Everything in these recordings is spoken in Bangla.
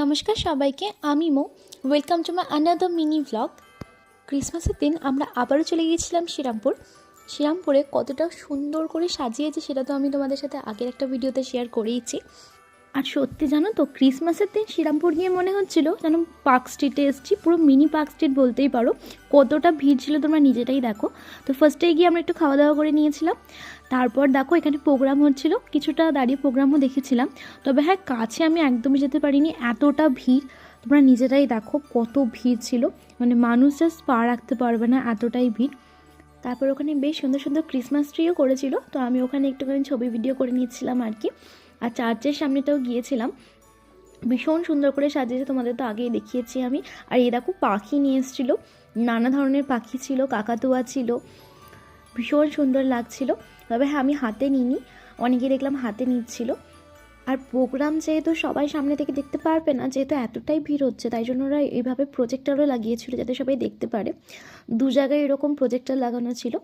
নমস্কার সবাইকে, আমি মো। Welcome to my another mini blog ক্রিসমাসের দিন আমরা আবারও চলে গিয়েছিলাম শ্রীরামপুর। শ্রীরামপুরে কতটা সুন্দর করে সাজিয়েছে সেটা তো আমি তোমাদের সাথে আগের একটা ভিডিওতে শেয়ার করেইছি। আর সত্যি জানো তো ক্রিসমাসের দিন শ্রীরামপুর গিয়ে মনে হচ্ছিল যেন পার্ক স্ট্রিটে এসেছি, পুরো মিনি পার্ক স্ট্রিট বলতেই পারো। কতটা ভিড় ছিল তোমরা নিজেটাই দেখো। তো ফার্স্টে গিয়ে আমরা একটু খাওয়া দাওয়া করে নিয়েছিলাম। তারপর দেখো এখানে প্রোগ্রাম হচ্ছিল, কিছুটা দাঁড়িয়ে প্রোগ্রামও দেখেছিলাম। তবে হ্যাঁ কাছে আমি একদমই যেতে পারিনি, এতটা ভিড়। তোমরা নিজেরাই দেখো কত ভিড় ছিল। মানে মানুষ জাস্ট পা রাখতে পারবে না, এতটাই ভিড়। তারপর ওখানে বেশ সুন্দর সুন্দর ক্রিসমাস ট্রিও করেছিল। তো আমি ওখানে একটুখানি ছবি ভিডিও করে নিয়েছিলাম আর কি। আর চার্চের সামনেটাও গিয়েছিলাম। ভীষণ সুন্দর করে সাজিয়েছে, তোমাদের তো আগেই দেখিয়েছি আমি। আর এ দেখো, পাখি নিয়ে এসেছিল। নানা ধরনের পাখি ছিল, কাকাতুয়া ছিল। ভীষণ সুন্দর লাগছিল। তবে হ্যাঁ আমি হাতে নিইনি। অনেকে দেখলাম হাতে নিচ্ছিল। আর প্রোগ্রাম যেহেতু সবাই সামনে থেকে দেখতে পারবে না, যেহেতু এতটাই ভিড় হচ্ছে, তাই জন্য ওরা এইভাবে প্রজেক্টারও লাগিয়েছিল যাতে সবাই দেখতে পারে। দু জায়গায় এরকম প্রজেক্টার লাগানো ছিল।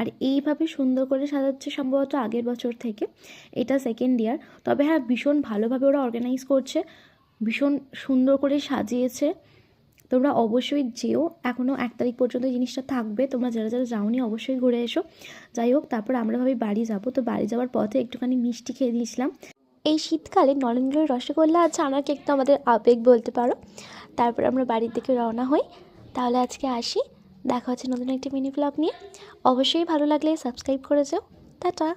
আর এইভাবে সুন্দর করে সাজাচ্ছে সম্ভবত আগের বছর থেকে। এটা সেকেন্ড ইয়ার তবে হ্যাঁ ভীষণ ভালোভাবে ওরা অর্গানাইজ করছে, ভীষণ সুন্দর করে সাজিয়েছে। তোমরা অবশ্যই যেও এখনও এক তারিখ পর্যন্ত জিনিসটা থাকবে। তোমরা যারা যারা যাওনি, অবশ্যই ঘুরে এসো। যাই হোক, তারপর আমরা ভাবি বাড়ি যাব। তো বাড়ি যাওয়ার পথে একটুখানি মিষ্টি খেয়ে দিয়েছিলাম। এই শীতকালে নরেন্দ্রের রসগোল্লা আর ছানা কেক তো আমাদের আবেগ বলতে পারো। তারপর আমরা বাড়ির দিকে রওনা হই। তাহলে আজকে আসি। দেখা হচ্ছে নতুন একটি মিনি ব্লগ নিয়ে। অবশ্যই ভালো লাগলে সাবস্ক্রাইব করে যাও। টাটা!